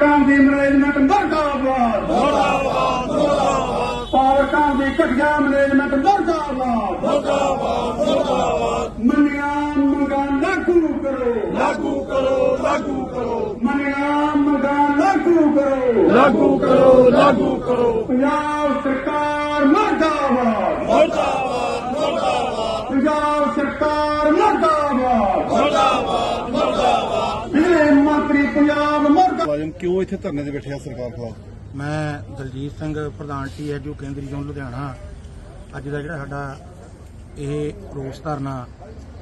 ਕੰਮ ਦੀ management ਮਰਦਾਬਾਦ। ਮਰਦਾਬਾਦ ਮਰਦਾਬਾਦ। Power ਕੰਮ ਦੀ ਘਟਿਆ ਮੈਨੇਜਮੈਂਟ ਮਰਦਾਬਾਦ। ਮਰਦਾਬਾਦ ਮਰਦਾਬਾਦ। ਮੰਨੀਆਂ ਮੰਗਾਂ ਲਾਗੂ ਕਰੋ। ਲਾਗੂ ਕਰੋ ਲਾਗੂ ਕਰੋ। ਮੰਨੀਆਂ ਮੰਗਾਂ ਲਾਗੂ ਕਰੋ। ਲਾਗੂ ਕਰੋ ਲਾਗੂ ਕਰੋ। ਪੰਜਾਬ ਮੁਲਾਜ਼ਮ ਕਿਉਂ ਇੱਥੇ ਧਰਨੇ ਤੇ ਬੈਠੇ ਆ ਸਰਕਾਰ ਖਿਲਾਫ? ਮੈਂ ਦਲਜੀਤ ਸਿੰਘ ਪ੍ਰਧਾਨ ਟੀ ਐਜੂ ਕੇਂਦਰੀ ਜ਼ੋਨ ਲੁਧਿਆਣਾ। ਅੱਜ ਦਾ ਜਿਹੜਾ ਸਾਡਾ ਇਹ ਰੋਸ ਧਰਨਾ,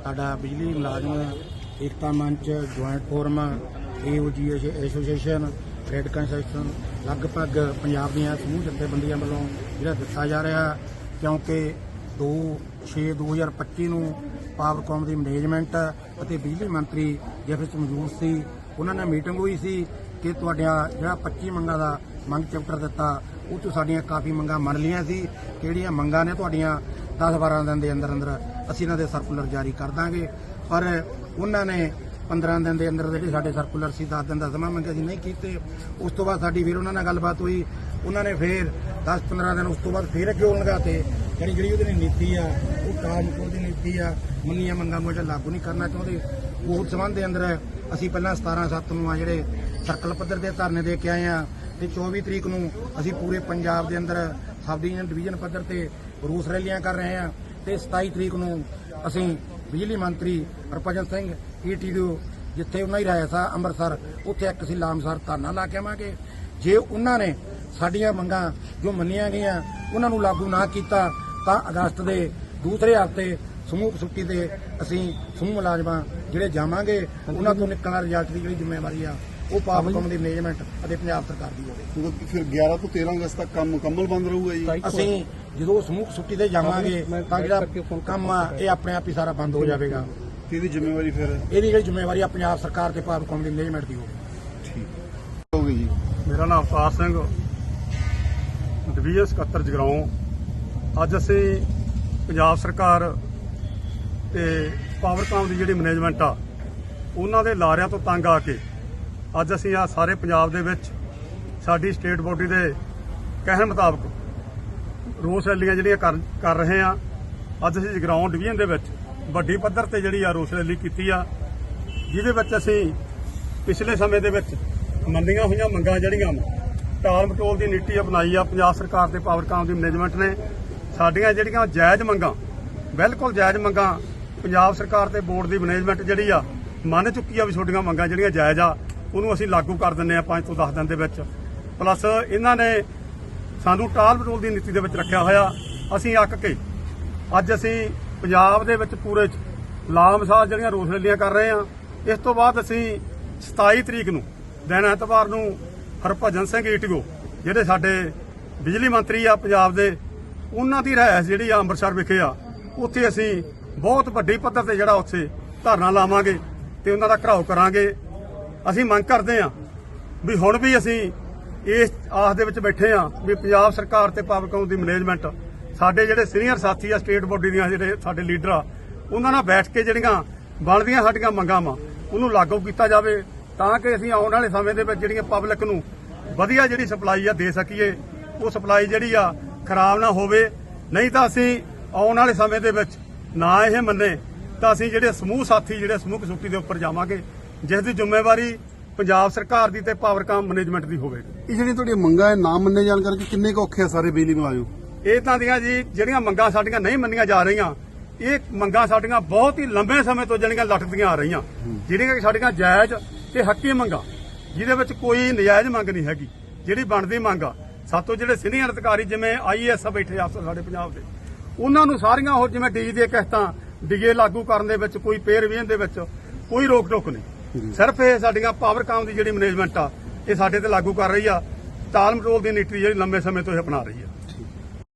ਸਾਡਾ ਬਿਜਲੀ ਮੁਲਾਜ਼ਮ, ਏਕਤਾ ਮੰਚ, joint forum, A O G association, red concession ਲਗਭਗ ਪੰਜਾਬ ਦੀਆਂ ਸਮੂਹ ਜਥੇਬੰਦੀਆਂ ਵੱਲੋਂ ਜਿਹੜਾ ਦਿੱਤਾ ਜਾ ਰਿਹਾ, ਕਿਉਂਕਿ 2 6 2025 ਨੂੰ ਪਾਵਰਕੌਮ ਦੀ ਮੈਨੇਜਮੈਂਟ ਅਤੇ ਬਿਜਲੀ ਮੰਤਰੀ ਜਿਸ ਵਿੱਚ ਮੌਜੂਦ ਸੀ, ਉਹਨਾਂ ਨਾਲ ਮੀਟਿੰਗ ਹੋਈ ਸੀ। ਕਿ ਤੁਹਾਡੀਆਂ ਜਿਹੜਾ 25 ਮੰਗਾਂ ਦਾ ਮੰਗ ਚੈਪਟਰ ਦਿੱਤਾ, ਉਹ 'ਚੋਂ ਸਾਡੀਆਂ ਕਾਫੀ ਮੰਗਾਂ ਮੰਨ ਲਈਆਂ ਸੀ। ਕਿਹੜੀਆਂ ਮੰਗਾਂ ਨੇ ਤੁਹਾਡੀਆਂ 10-12 ਦਿਨ ਦੇ ਅੰਦਰ ਅੰਦਰ ਅਸੀਂ ਇਹਨਾਂ ਦੇ ਸਰਕੂਲਰ ਜਾਰੀ ਕਰ ਦਾਂਗੇ। ਪਰ ਉਹਨਾਂ ਨੇ 15 ਦਿਨ ਦੇ ਅੰਦਰ ਜਿਹੜੇ ਸਾਡੇ ਸਰਕੂਲਰ ਸੀ 10 ਦਿਨ ਦਾ ਸਮਾਂ ਮੰਗਿਆ ਸੀ, ਨਹੀਂ ਕੀਤੇ। ਉਸ ਤੋਂ ਬਾਅਦ ਸਾਡੀ ਫਿਰ ਉਹਨਾਂ ਨਾਲ ਗੱਲਬਾਤ ਹੋਈ। ਉਹਨਾਂ ਨੇ ਫਿਰ 10-15 ਦਿਨ ਉਸ ਤੋਂ ਬਾਅਦ ਫਿਰ ਅੱਗੇ ਹੋਣ ਲਗਾਤੇ ਜਿਹੜੀ ਜਿਹੜੀ ਉਹਦੀ ਨੀਤੀ ਆ, ਉਹ ਕਾਮ ਉਹਦੀ ਨੀਤੀ ਆ, ਮੰਨੀਆਂ ਮੰਗਾਂ ਨੂੰ ਜਿਹੜਾ ਲਾਗੂ ਨਹੀਂ ਕਰਨਾ ਚਾਹੁੰਦੇ। ਉਹ ਸੰਬੰਧ ਦੇ ਅੰਦਰ ਅਸੀਂ ਪਹਿਲਾਂ 17-7 ਨੂੰ ਆ ਜਿਹੜੇ ਸਰਕਲ ਪੱਧਰ ਦੇ ਧਰਨੇ ਦੇ ਕੇ ਆਏ ਆ ਤੇ 24 ਤਰੀਕ ਨੂੰ ਅਸੀਂ ਪੂਰੇ ਪੰਜਾਬ ਦੇ ਅੰਦਰ ਸਬ ਡਿਵੀਜ਼ਨ ਡਿਵੀਜ਼ਨ ਪੱਧਰ ਤੇ ਰੂਸ ਰੈਲੀਆਂ ਕਰ ਰਹੇ ਆ ਤੇ 27 ਤਰੀਕ ਨੂੰ ਅਸੀਂ ਬਿਜਲੀ ਮੰਤਰੀ ਹਰਭਜਨ ਸਿੰਘ ਈਟੀਡੀਓ ਜਿੱਥੇ ਉਹਨਾਂ ਹੀ ਰਾਇਆ ਸਾ ਅੰਮ੍ਰਿਤਸਰ, ਉੱਥੇ ਇੱਕ ਅਸੀਂ ਲਾਮਸਰ ਧਰਨਾ ਲਾ ਕੇ ਆਵਾਂਗੇ। ਜੇ ਉਹਨਾਂ ਨੇ ਸਾਡੀਆਂ ਮੰਗਾਂ ਜੋ ਮੰਨੀਆਂ ਗਈਆਂ, ਉਹਨਾਂ ਨੂੰ ਲਾਗੂ ਨਾ ਕੀਤਾ, ਤਾਂ ਅਗਸਤ ਦੇ ਦੂਸਰੇ ਹਫ਼ਤੇ ਸਮੂਹ ਛੁੱਟੀ ਤੇ ਅਸੀਂ ਸਮੂਹ ਮੁਲਾਜ਼ਮਾਂ ਜਿਹੜੇ ਜਾਵਾਂਗੇ, ਉਹਨਾਂ ਤੋਂ ਨਿਕਲਣਾ ਰਿਜ਼ਲਟ ਦੀ ਜਿਹੜੀ ਜ਼ਿੰਮੇਵਾਰੀ ਆ ਉਹ ਪਾਵਰਕੌਮ ਦੀ ਮੈਨੇਜਮੈਂਟ ਅਤੇ ਪੰਜਾਬ ਸਰਕਾਰ ਦੀ ਹੋਵੇ। ਮਤਲਬ ਫਿਰ 11 ਤੋਂ 13 ਅਗਸਤ ਤੱਕ ਕੰਮ ਮੁਕੰਮਲ ਬੰਦ ਰਹੂਗਾ ਜੀ? ਅਸੀਂ ਜਦੋਂ ਸਮੂਹ ਛੁੱਟੀ ਤੇ ਜਾਵਾਂਗੇ ਤਾਂ ਜਿਹੜਾ ਕੰਮ ਆ ਇਹ ਆਪਣੇ ਆਪ ਹੀ ਸਾਰਾ ਬੰਦ ਹੋ ਜਾਵੇਗਾ। ਤੇ ਇਹਦੀ ਜ਼ਿੰਮੇਵਾਰੀ ਫਿਰ? ਇਹਦੀ ਜਿਹੜੀ ਜ਼ਿੰਮੇਵਾਰੀ ਆ ਪੰਜਾਬ ਸਰਕਾਰ ਤੇ ਪਾਵਰਕੌਮ ਦੀ ਮੈਨੇਜਮੈਂਟ ਦੀ ਹੋਵੇ। ਠੀਕ। ਹੋਊਗੀ ਜੀ। ਮੇਰਾ ਨਾਮ ਅਵਤਾਰ ਸਿੰਘ ਡਿਵੀਜ਼ਨ ਸਕੱਤਰ ਜਗਰਾਉਂ। ਅੱਜ ਅਸੀਂ ਪੰਜਾਬ ਸਰਕਾਰ ਤੇ ਪਾਵਰਕਾਮ ਦੀ ਜਿਹੜੀ ਮੈਨੇਜਮੈਂਟ ਆ ਉਹਨਾਂ ਦੇ ਲਾਰਿਆਂ ਤੋਂ ਤੰਗ ਆ ਕੇ ਅੱਜ ਅਸੀਂ ਆ ਸਾਰੇ ਪੰਜਾਬ ਦੇ ਵਿੱਚ ਸਾਡੀ ਸਟੇਟ ਬੋਡੀ ਦੇ ਕਹਿਣ ਮੁਤਾਬਕ ਰੋਸ ਰੈਲੀਆਂ ਜਿਹੜੀਆਂ ਕਰ ਕਰ ਰਹੇ ਆ ਅੱਜ ਅਸੀਂ ਜਗਰਾਉਂ ਡਿਵੀਜ਼ਨ ਦੇ ਵਿੱਚ ਵੱਡੀ ਪੱਧਰ ਤੇ ਜਿਹੜੀ ਆ ਰੋਸ ਰੈਲੀ ਕੀਤੀ ਆ, ਜਿਹਦੇ ਵਿੱਚ ਅਸੀਂ ਪਿਛਲੇ ਸਮੇਂ ਦੇ ਵਿੱਚ ਮੰਨੀਆਂ ਹੋਈਆਂ ਮੰਗਾਂ ਜਿਹੜੀਆਂ ਟਾਲ ਮਟੋਲ ਦੀ ਨੀਤੀ ਅਪਣਾਈ ਆ, ਪੰਜਾਬ ਸਰਕਾਰ ਤੇ ਪਾਵਰਕਾਮ ਦੀ ਮੈਨੇਜਮੈਂਟ ਨੇ, ਸਾਡੀਆਂ ਜਿਹੜੀਆਂ ਜਾਇਜ਼ ਮੰਗਾਂ, ਬਿਲਕੁਲ ਜਾਇਜ਼ ਮੰਗਾਂ, ਪੰਜਾਬ ਸਰਕਾਰ ਤੇ ਬੋਰਡ ਦੀ ਮੈਨੇਜਮੈਂਟ ਜਿਹੜੀ ਆ, ਮੰਨ ਚੁੱਕੀ ਆ ਵੀ ਤੁਹਾਡੀਆਂ ਮੰਗਾਂ ਜਿਹੜੀਆਂ ਜਾਇਜ਼ ਆ। ਉਹਨੂੰ ਅਸੀਂ ਲਾਗੂ ਕਰ ਦਿੰਨੇ ਆ 5 ਤੋਂ 10 ਦਿਨ ਦੇ ਵਿੱਚ। ਪਲੱਸ ਇਹਨਾਂ ਨੇ ਸਾਨੂੰ ਟਾਲ ਮਟੋਲ ਦੀ ਨੀਤੀ ਦੇ ਵਿੱਚ ਰੱਖਿਆ ਹੋਇਆ। ਅਸੀਂ ਅੱਕ ਕੇ ਅੱਜ ਅਸੀਂ ਪੰਜਾਬ ਦੇ ਵਿੱਚ ਪੂਰੇ ਲਾਮਸਾਲ ਜਿਹੜੀਆਂ ਰੋਸ ਰੈਲੀਆਂ ਕਰ ਰਹੇ ਹਾਂ, ਇਸ ਤੋਂ ਬਾਅਦ ਅਸੀਂ 27 ਤਰੀਕ ਨੂੰ, ਦਿਨ ਐਤਵਾਰ ਨੂੰ ਹਰਭਜਨ ਸਿੰਘ ਈਟਗੋ, ਜਿਹੜੇ ਸਾਡੇ ਬਿਜਲੀ ਮੰਤਰੀ ਆ ਪੰਜਾਬ ਦੇ, ਉਹਨਾਂ ਦੀ ਰਿਹਾਇਸ਼ ਜਿਹੜੀ ਆ ਅੰਮ੍ਰਿਤਸਰ ਵਿਖੇ ਆ, ਉੱਥੇ ਅਸੀਂ ਬਹੁਤ ਵੱਡੀ ਪੱਧਰ ਤੇ ਜਿਹੜਾ ਉੱਥੇ ਧਰਨਾ ਲਾਵਾਂਗੇ ਤੇ ਉਹਨਾਂ ਦਾ ਘਰਾਓ ਕਰਾਂਗੇ। ਅਸੀਂ ਮੰਗ ਕਰਦੇ ਹਾਂ ਵੀ ਹੁਣ ਵੀ ਅਸੀਂ ਇਸ ਆਸ ਦੇ ਵਿੱਚ ਬੈਠੇ ਆ ਵੀ ਪੰਜਾਬ ਸਰਕਾਰ ਤੇ ਪਾਵਰਕਾਮ ਦੀ ਮੈਨੇਜਮੈਂਟ ਸਾਡੇ ਜਿਹੜੇ ਸੀਨੀਅਰ ਸਾਥੀ ਆ, ਸਟੇਟ ਬੋਡੀ ਦੀਆਂ ਜਿਹੜੇ ਸਾਡੇ ਲੀਡਰ ਆ, ਉਹਨਾਂ ਨਾਲ ਬੈਠ ਕੇ ਜਿਹੜੀਆਂ ਬਣਦੀਆਂ ਸਾਡੀਆਂ ਮੰਗਾਂ ਵਾ, ਉਹਨੂੰ ਲਾਗੂ ਕੀਤਾ ਜਾਵੇ ਤਾਂ ਕਿ ਅਸੀਂ ਆਉਣ ਵਾਲੇ ਸਮੇਂ ਦੇ ਵਿੱਚ ਜਿਹੜੀਆਂ ਪਬਲਿਕ ਨੂੰ ਵਧੀਆ ਜਿਹੜੀ ਸਪਲਾਈ ਆ ਦੇ ਸਕੀਏ, ਉਹ ਸਪਲਾਈ ਜਿਹੜੀ ਆ ਖਰਾਬ ਨਾ ਹੋਵੇ। ਨਹੀਂ ਤਾਂ ਅਸੀਂ ਆਉਣ ਵਾਲੇ ਸਮੇਂ ਦੇ ਵਿੱਚ ਨਾ ਇਹ ਮੰਨੇ ਤਾਂ ਅਸੀਂ ਜਿਹੜੇ ਸਮੂਹ ਸਾਥੀ, ਜਿਹੜੇ ਸਮੂਹ ਕਸੂਟੀ ਦੇ ਉੱਪਰ ਜਾਵਾਂਗੇ ਜਿਸ ਦੀ ਜ਼ਿੰਮੇਵਾਰੀ ਪੰਜਾਬ ਸਰਕਾਰ ਦੀ ਤੇ ਪਾਵਰਕਾਮ ਮੈਨੇਜਮੈਂਟ ਦੀ ਹੋਵੇਗੀ ਇਹ ਜਿਹੜੀ ਤੁਹਾਡੀਆਂ ਮੰਗਾਂ ਹੈ ਨਾ ਮੰਨੇ ਜਾਣ ਕਰਕੇ ਕਿੰਨੇ ਕੁ ਔਖੇ ਆ ਸਾਰੇ ਬਿਜਲੀ ਮੁਲਾਜ਼ਮ ਇਹ ਤਾਂ ਦੀਆਂ ਜੀ ਜਿਹੜੀਆਂ ਮੰਗਾਂ ਸਾਡੀਆਂ ਨਹੀਂ ਮੰਨੀਆਂ ਜਾ ਰਹੀਆਂ ਇਹ ਮੰਗਾਂ ਸਾਡੀਆਂ ਬਹੁਤ ਹੀ ਲੰਬੇ ਸਮੇਂ ਤੋਂ ਜਿਹੜੀਆਂ ਲਟਕਦੀਆਂ ਆ ਰਹੀਆਂ। ਜਿਹੜੀਆਂ ਕਿ ਸਾਡੀਆਂ ਜਾਇਜ਼ ਤੇ ਹੱਕੀ ਮੰਗਾਂ ਜਿਹਦੇ ਵਿੱਚ ਕੋਈ ਨਜਾਇਜ਼ ਮੰਗ ਨਹੀਂ ਹੈਗੀ। ਜਿਹੜੀ ਬਣਦੀ ਮੰਗ ਆ ਸਾਤੋਂ ਜਿਹੜੇ ਸੀਨੀਅਰ ਅਧਿਕਾਰੀ ਜਿਵੇਂ ਆਈਐਸ ਬੈਠੇ ਆ ਸਾਡੇ ਪੰਜਾਬ ਦੇ ਉਹਨਾਂ ਨੂੰ ਸਾਰੀਆਂ ਹੋਰ ਜਿਵੇਂ ਡੀ ਦੇ ਕਿਸ਼ਤਾਂ ਡੀਏ ਲਾਗੂ ਕਰਨ ਦੇ ਵਿੱਚ ਕੋਈ ਪੇ ਰਿਵੀਜ਼ਨ ਦੇ ਵਿੱਚ ਕੋਈ ਰੋਕ ਟੋਕ ਨਹੀਂ। ਸਿਰਫ ਇਹ ਸਾਡੀਆਂ ਪਾਵਰਕਾਮ ਦੀ ਜਿਹੜੀ ਮੈਨੇਜਮੈਂਟ ਆ, ਇਹ ਸਾਡੇ ਤੇ ਲਾਗੂ ਕਰ ਰਹੀ ਆ। ਤਾਲ ਮਟੋਲ ਦੀ ਨੀਤੀ ਜਿਹੜੀ ਲੰਬੇ ਸਮੇਂ ਤੋਂ ਇਹ ਅਪਣਾ ਰਹੀ ਆ।